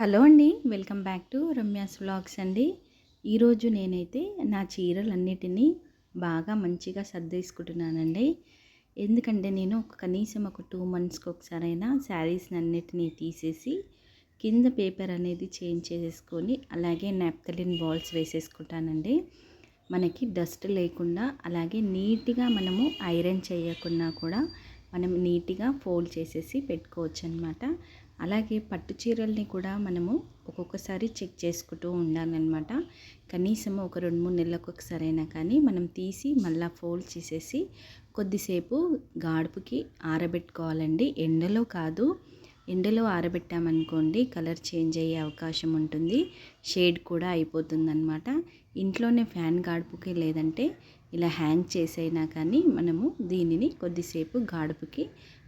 Hello అండి welcome back to Ramya's vlogs అండి. ఈరోజు నేనైతే నా చీరలన్నిటినీ బాగా మంచిగా సర్దేసుకుంటున్నానండి. ఎందుకంటే నేను ఒక కనీసం ఒక టూ మంత్స్కి ఒకసారైనా శారీస్ని అన్నిటినీ తీసేసి కింద పేపర్ అనేది చేంజ్ చేసేసుకొని అలాగే నాప్తలిన్ బాల్స్ వేసేసుకుంటానండి. మనకి డస్ట్ లేకుండా అలాగే నీట్గా మనము ఐరన్ చేయకుండా కూడా మనం నీట్గా ఫోల్డ్ చేసేసి పెట్టుకోవచ్చు అనమాట అలాగే పట్టు చీరల్ని కూడా మనము ఒక్కొక్కసారి చెక్ చేసుకుంటూ ఉండాలన్నమాట. కనీసం ఒక రెండు మూడు నెలలకు ఒకసారైనా కానీ మనం తీసి మళ్ళీ ఫోల్డ్ చేసేసి కొద్దిసేపు గాడుపుకి ఆరబెట్టుకోవాలండి. ఎండలో కాదు ఎండలో ఆరబెట్టామనుకోండి కలర్ చేంజ్ అయ్యే అవకాశం ఉంటుంది. షేడ్ కూడా అయిపోతుందన్నమాట. ఇంట్లోనే ఫ్యాన్ గాడుపుకి లేదంటే ఇలా హ్యాంగ్ చేసైనా కానీ మనము దీనిని కొద్దిసేపు గాడుపుకి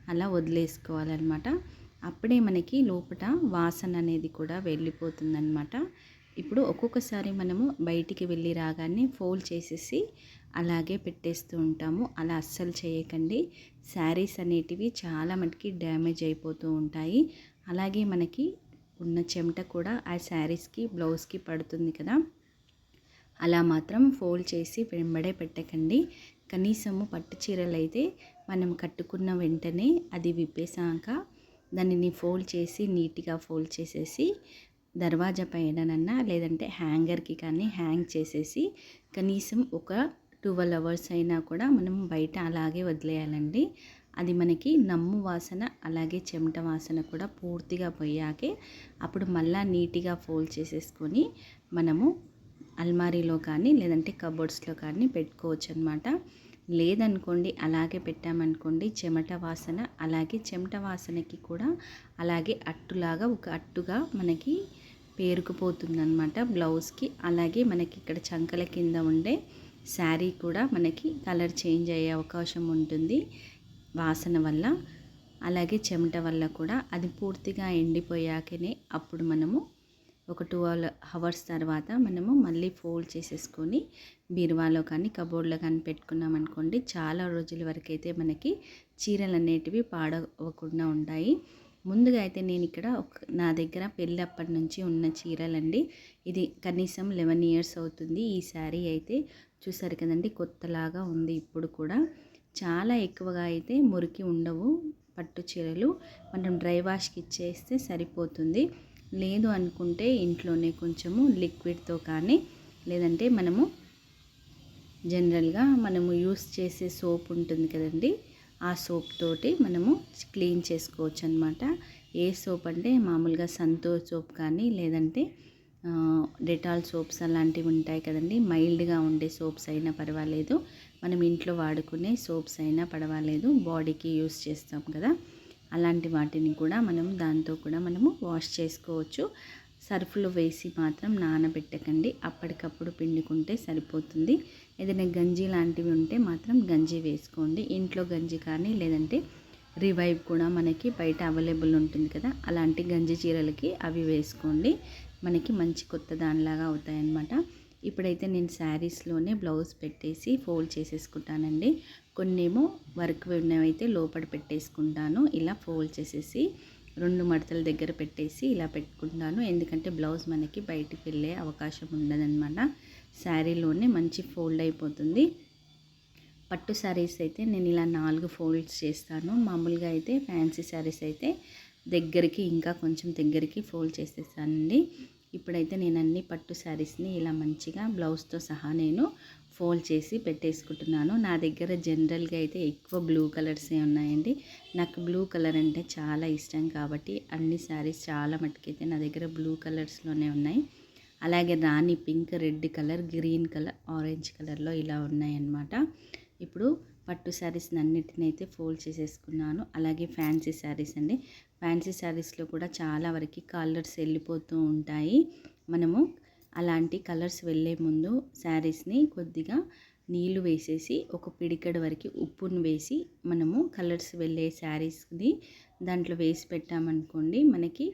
అలా వదిలేసుకోవాలన్నమాట. అప్పుడే మనకి లోపల వాసన అనేది కూడా వెళ్ళిపోతుందన్నమాట. ఇప్పుడు ఒక్కొక్కసారి మనము బయటికి వెళ్ళి రాగానే ఫోల్డ్ చేసేసి అలాగే పెట్టేస్తూ ఉంటాము. అలా అస్సలు చేయకండి. శారీస్ అనేటివి చాలా మటుకి డ్యామేజ్ అయిపోతూ ఉంటాయి. అలాగే మనకి ఉన్న చెమట కూడా ఆ శారీస్కి బ్లౌజ్కి పడుతుంది కదా. అలా మాత్రం ఫోల్డ్ చేసి వెంబడే పెట్టకండి. కనీసము పట్టు చీరలు అయితే మనం కట్టుకున్న వెంటనే అది విప్పేసాక దానిని ఫోల్డ్ చేసి నీట్గా ఫోల్డ్ చేసేసి దర్వాజా పైననన్నా లేదంటే హ్యాంగర్కి కానీ హ్యాంగ్ చేసేసి కనీసం ఒక ట్వెల్వ్ అవర్స్ అయినా కూడా మనం బయట అలాగే వదిలేయాలండి. అది మనకి నమ్ము వాసన అలాగే చెమట వాసన కూడా పూర్తిగా పోయాకే అప్పుడు మళ్ళా నీట్గా ఫోల్డ్ చేసేసుకొని మనము అల్మారీలో కానీ లేదంటే కబోర్డ్స్లో కానీ పెట్టుకోవచ్చు అనమాట లేదనుకోండి అలాగే పెట్టామనుకోండి చెమట వాసన అలాగే చెమట వాసనకి కూడా అలాగే అట్టులాగా ఒక అట్టుగా మనకి పేరుకుపోతుందనమాట బ్లౌజ్కి. అలాగే మనకి ఇక్కడ చంకల కింద ఉండే శారీ కూడా మనకి కలర్ చేంజ్ అయ్యే అవకాశం ఉంటుంది వాసన వల్ల. అలాగే చెమట వల్ల కూడా. అది పూర్తిగా ఎండిపోయాకనే అప్పుడు మనము ఒక ట్వెల్వ్ అవర్స్ తర్వాత మనము మళ్ళీ ఫోల్డ్ చేసేసుకొని బీరువాలో కానీ కబోర్డ్లో కానీ పెట్టుకున్నాం అనుకోండి చాలా రోజుల వరకైతే మనకి చీరలు అనేటివి పాడవకుండా ఉంటాయి. ముందుగా అయితే నేను ఇక్కడ ఒక నా దగ్గర పెళ్ళప్పటి నుంచి ఉన్న చీరలండి. ఇది కనీసం లెవెన్ ఇయర్స్ అవుతుంది. ఈ శారీ అయితే చూసారు కదండి కొత్తలాగా ఉంది ఇప్పుడు కూడా. చాలా ఎక్కువగా అయితే మురికి ఉండవు పట్టు చీరలు. మనం డ్రై వాష్కి ఇచ్చేస్తే సరిపోతుంది. లేదు అనుకుంటే ఇంట్లోనే కొంచెము లిక్విడ్తో కానీ లేదంటే మనము జనరల్గా మనము యూస్ చేసే సోప్ ఉంటుంది కదండి ఆ సోప్ తోటి మనము క్లీన్ చేసుకోవచ్చు అనమాట ఏ సోప్ అంటే మామూలుగా సంతోష్ సోప్ కానీ లేదంటే డెటాల్ సోప్స్ అలాంటివి ఉంటాయి కదండి మైల్డ్గా ఉండే సోప్స్ అయినా పర్వాలేదు. మనం ఇంట్లో వాడుకునే సోప్స్ అయినా పర్వాలేదు బాడీకి యూస్ చేస్తాం కదా. అలాంటి వాటిని కూడా మనం దాంతో కూడా మనము వాష్ చేసుకోవచ్చు. సర్ఫ్లో వేసి మాత్రం నానబెట్టకండి. అప్పటికప్పుడు పిండుకుంటే సరిపోతుంది. ఏదైనా గంజి లాంటివి ఉంటే మాత్రం గంజి వేసుకోండి. ఇంట్లో గంజి కానీ లేదంటే రివైవ్ కూడా మనకి బయట అవైలబుల్ ఉంటుంది కదా అలాంటి గంజి చీరలకి అవి వేసుకోండి. మనకి మంచి కొత్త దానిలాగా అవుతాయన్నమాట. ఇప్పుడైతే నేను శారీస్లోనే బ్లౌజ్ పెట్టేసి ఫోల్డ్ చేసేసుకుంటానండి. కొన్నేమో వర్క్ ఉన్నవైతే లోపల పెట్టేసుకుంటాను. ఇలా ఫోల్డ్ చేసేసి రెండు మడతల దగ్గర పెట్టేసి ఇలా పెట్టుకుంటాను. ఎందుకంటే బ్లౌజ్ మనకి బయటికి వెళ్ళే అవకాశం ఉండదన్నమాట. శారీలోనే మంచి ఫోల్డ్ అయిపోతుంది. పట్టు శారీస్ అయితే నేను ఇలా నాలుగు ఫోల్డ్స్ చేస్తాను. మామూలుగా అయితే ఫ్యాన్సీ శారీస్ అయితే దగ్గరికి ఇంకా కొంచెం దగ్గరికి ఫోల్డ్ చేసేస్తానండి. ఇప్పుడైతే నేను అన్ని పట్టు శారీస్ని ఇలా మంచిగా బ్లౌజ్తో సహా నేను ఫోల్డ్ చేసి పెట్టేసుకుంటున్నాను. నా దగ్గర జనరల్గా అయితే ఎక్కువ బ్లూ కలర్సే ఉన్నాయండి. నాకు బ్లూ కలర్ అంటే చాలా ఇష్టం కాబట్టి అన్ని శారీస్ చాలా మట్టుకైతే నా దగ్గర బ్లూ కలర్స్లోనే ఉన్నాయి. అలాగే రాణి pink red colour green colour orange కలర్లో ఇలా ఉన్నాయన్నమాట. ఇప్పుడు పట్టు శారీస్ అన్నిటిని అయితే ఫోల్డ్ చేసేసుకున్నాను. అలాగే ఫ్యాన్సీ శారీస్ అండి. ఫ్యాన్సీ శారీస్లో కూడా చాలా వరకు కలర్స్ వెళ్ళిపోతూ ఉంటాయి. మనము అలాంటి కలర్స్ వెళ్ళే ముందు శారీస్ని కొద్దిగా నీళ్ళు వేసేసి ఒక పిడికడ వరకు ఉప్పును వేసి మనము కలర్స్ వెళ్ళే శారీస్ని దాంట్లో వేసి పెట్టామనుకోండి మనకి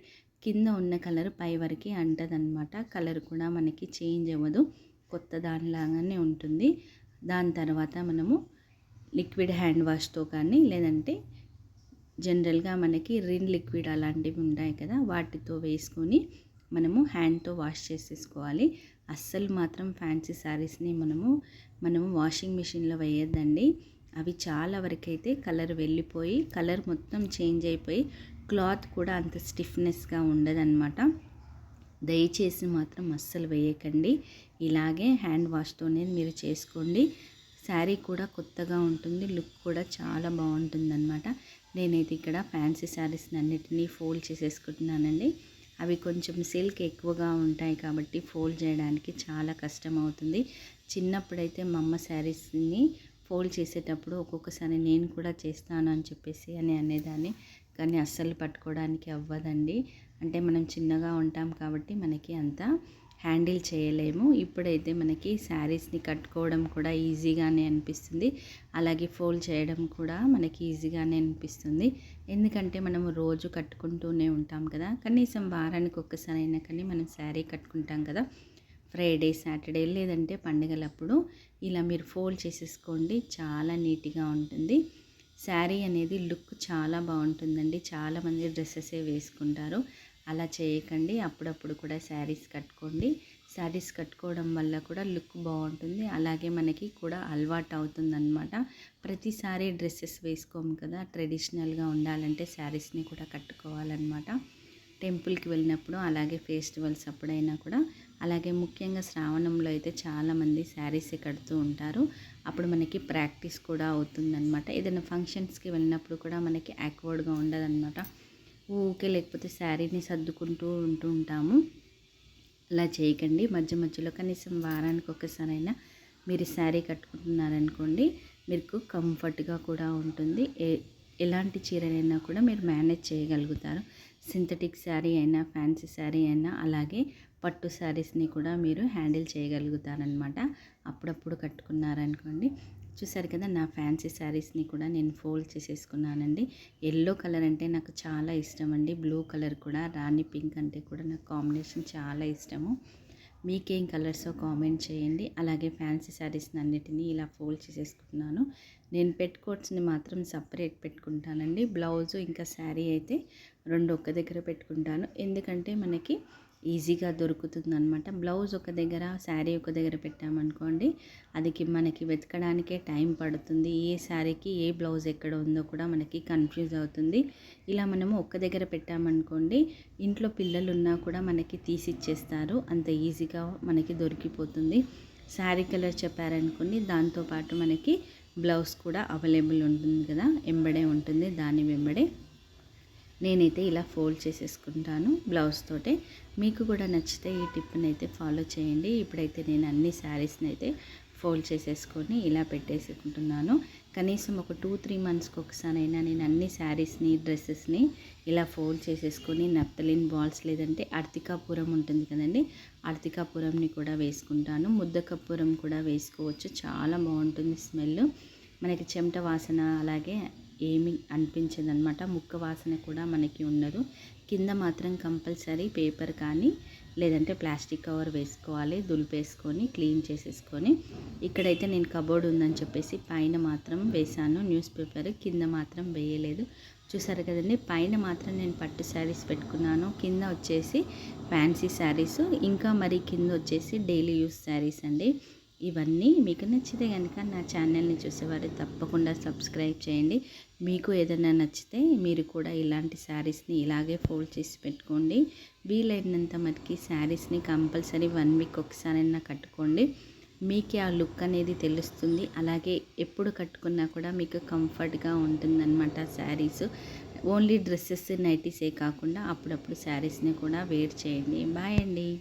కింద ఉన్న కలర్ పై వరకు అంటదనమాట కలర్ కూడా మనకి చేంజ్ అవ్వదు. కొత్త దానిలాగానే ఉంటుంది. దాని తర్వాత మనము లిక్విడ్ హ్యాండ్ వాష్తో కానీ లేదంటే జనరల్గా మనకి రిన్ లిక్విడ్ అలాంటివి ఉంటాయి కదా వాటితో వేసుకొని మనము హ్యాండ్తో వాష్ చేసేసుకోవాలి. అస్సలు మాత్రం ఫ్యాన్సీ శారీస్ని మనము మనము వాషింగ్ మిషన్లో వేయద్దండి. అవి చాలా వరకైతే కలర్ వెళ్ళిపోయి కలర్ మొత్తం చేంజ్ అయిపోయి క్లాత్ కూడా అంత స్టిఫ్నెస్గా ఉండదన్నమాట. దయచేసి మాత్రం అస్సలు వేయకండి. ఇలాగే హ్యాండ్ వాష్తోనే మీరు చేసుకోండి. శారీ కూడా కొత్తగా ఉంటుంది లుక్ కూడా చాలా బాగుంటుంది అనమాట నేనైతే ఇక్కడ ఫ్యాన్సీ శారీస్ని అన్నిటినీ ఫోల్డ్ చేసేసుకుంటున్నానండి. అవి కొంచెం సిల్క్ ఎక్కువగా ఉంటాయి కాబట్టి ఫోల్డ్ చేయడానికి చాలా కష్టం అవుతుంది చిన్నప్పుడైతే మా అమ్మ శారీస్ని ఫోల్డ్ చేసేటప్పుడు ఒక్కొక్కసారి నేను కూడా చేస్తాను అని చెప్పేసి అని అనేదాన్ని. కానీ అస్సలు పట్టుకోవడానికి అవ్వదండి. అంటే మనం చిన్నగా ఉంటాం కాబట్టి మనకి అంత హ్యాండిల్ చేయలేము. ఇప్పుడైతే మనకి శారీస్ని కట్టుకోవడం కూడా ఈజీగానే అనిపిస్తుంది. అలాగే ఫోల్డ్ చేయడం కూడా మనకి ఈజీగానే అనిపిస్తుంది. ఎందుకంటే మనం రోజు కట్టుకుంటూనే ఉంటాం కదా. కనీసం వారానికి ఒక్కసారి అయినా కానీ మనం శారీ కట్టుకుంటాం కదా. ఫ్రైడే సాటర్డే లేదంటే పండుగలప్పుడు ఇలా మీరు ఫోల్డ్ చేసేసుకోండి. చాలా నీట్గా ఉంటుంది. శారీ అనేది లుక్ చాలా బాగుంటుందండి. చాలామంది డ్రెస్సెసే వేసుకుంటారు. అలా చేయకండి. అప్పుడప్పుడు కూడా శారీస్ కట్టుకోండి. శారీస్ కట్టుకోవడం వల్ల కూడా లుక్ బాగుంటుంది. అలాగే మనకి కూడా అలవాటు అవుతుందన్నమాట. ప్రతిసారి డ్రెస్సెస్ వేసుకోము కదా. ట్రెడిషనల్గా ఉండాలంటే శారీస్ని కూడా కట్టుకోవాలన్నమాట. టెంపుల్కి వెళ్ళినప్పుడు అలాగే ఫెస్టివల్స్ అప్పుడైనా కూడా. అలాగే ముఖ్యంగా శ్రావణంలో అయితే చాలామంది శారీస్ కడుతూ ఉంటారు. అప్పుడు మనకి ప్రాక్టీస్ కూడా అవుతుందన్నమాట. ఏదైనా ఫంక్షన్స్కి వెళ్ళినప్పుడు కూడా మనకి యాక్వర్డ్గా ఉండదన్నమాట. ఊకే లేకపోతే శారీని సర్దుకుంటూ ఉంటూ ఉంటాము. అలా చేయకండి. మధ్య మధ్యలో కనీసం వారానికి ఒకసారైనా మీరు శారీ కట్టుకుంటున్నారనుకోండి మీకు కంఫర్ట్గా కూడా ఉంటుంది. ఏ ఎలాంటి చీరలైనా కూడా మీరు మేనేజ్ చేయగలుగుతారు. సింథటిక్ శారీ అయినా ఫ్యాన్సీ శారీ అయినా అలాగే పట్టు శారీస్ని కూడా మీరు హ్యాండిల్ చేయగలుగుతారనమాట అప్పుడప్పుడు కట్టుకున్నారనుకోండి చూసారు కదా నా ఫ్యాన్సీ శారీస్ని కూడా నేను ఫోల్డ్ చేసేసుకున్నానండి. ఎల్లో కలర్ అంటే నాకు చాలా ఇష్టం అండి బ్లూ కలర్ కూడా రాణి పింక్ అంటే కూడా నాకు కాంబినేషన్ చాలా ఇష్టము. మీకేం కలర్సో కామెంట్ చేయండి. అలాగే ఫ్యాన్సీ శారీస్ని అన్నిటినీ ఇలా ఫోల్డ్ చేసేసుకున్నాను. నేను పెట్టుకోట్స్ని మాత్రం సపరేట్ పెట్టుకుంటానండి. బ్లౌజు ఇంకా శారీ అయితే రెండు ఒక్క దగ్గర పెట్టుకుంటాను. ఎందుకంటే మనకి ఈజీగా దొరుకుతుంది అనమాట బ్లౌజ్ ఒక దగ్గర శారీ ఒక దగ్గర పెట్టామనుకోండి అది మనకి వెతకడానికే టైం పడుతుంది. ఏ శారీకి ఏ బ్లౌజ్ ఎక్కడ ఉందో కూడా మనకి కన్ఫ్యూజ్ అవుతుంది. ఇలా మనము ఒక్క దగ్గర పెట్టామనుకోండి ఇంట్లో పిల్లలు ఉన్నా కూడా మనకి తీసిచ్చేస్తారు. అంత ఈజీగా మనకి దొరికిపోతుంది. శారీ కలర్ చెప్పారనుకోండి దాంతోపాటు మనకి బ్లౌజ్ కూడా అవైలబుల్ ఉంటుంది కదా ఎంబడే ఉంటుంది దాని వెంబడే. నేనైతే ఇలా ఫోల్డ్ చేసేసుకుంటాను బ్లౌజ్ తోటే. మీకు కూడా నచ్చితే ఈ టిప్ని అయితే ఫాలో చేయండి. ఇప్పుడైతే నేను అన్ని శారీస్ని అయితే ఫోల్డ్ చేసేసుకొని ఇలా పెట్టేసుకుంటున్నాను. కనీసం ఒక టూ త్రీ మంత్స్కి ఒకసారైనా నేను అన్ని శారీస్ని డ్రెస్సెస్ని ఇలా ఫోల్డ్ చేసేసుకొని నత్తలిన్ బాల్స్ లేదంటే అర్తికాపురం ఉంటుంది కదండి అర్తికాపురంని కూడా వేసుకుంటాను. ముద్దకపురం కూడా వేసుకోవచ్చు. చాలా బాగుంటుంది స్మెల్. మనకి చెమట వాసన అలాగే ఏమి అనిపించదనమాట ముక్క వాసన కూడా మనకి ఉండదు. కింద మాత్రం కంపల్సరీ పేపర్ కానీ లేదంటే ప్లాస్టిక్ కవర్ వేసుకోవాలి దులిపేసుకొని క్లీన్ చేసేసుకొని. ఇక్కడైతే నేను కబోర్డ్ ఉందని చెప్పేసి పైన మాత్రం వేసాను న్యూస్ పేపర్ కింద మాత్రం వేయలేదు. చూసారు కదండి పైన మాత్రం నేను పట్టు శారీస్ పెట్టుకున్నాను. కింద వచ్చేసి ఫ్యాన్సీ శారీస్ ఇంకా మరి కింద వచ్చేసి డైలీ యూస్ శారీస్ అండి. ఇవన్నీ మీకు నచ్చితే కనుక నా ఛానల్ని చూసేవారు తప్పకుండా సబ్స్క్రైబ్ చేయండి. మీకు ఏదైనా నచ్చితే మీరు కూడా ఇలాంటి శారీస్ని ఇలాగే ఫోల్డ్ చేసి పెట్టుకోండి. వీలైనంత మటుకి శారీస్ని కంపల్సరీ వన్ వీక్ ఒకసారైనా కట్టుకోండి. మీకు ఆ లుక్ అనేది తెలుస్తుంది. అలాగే ఎప్పుడు కట్టుకున్నా కూడా మీకు కంఫర్ట్గా ఉంటుందన్నమాట శారీస్. ఓన్లీ డ్రెస్సెస్ నైటీసే కాకుండా అప్పుడప్పుడు శారీస్ని కూడా వేర్ చేయండి. బాయ్ అండి.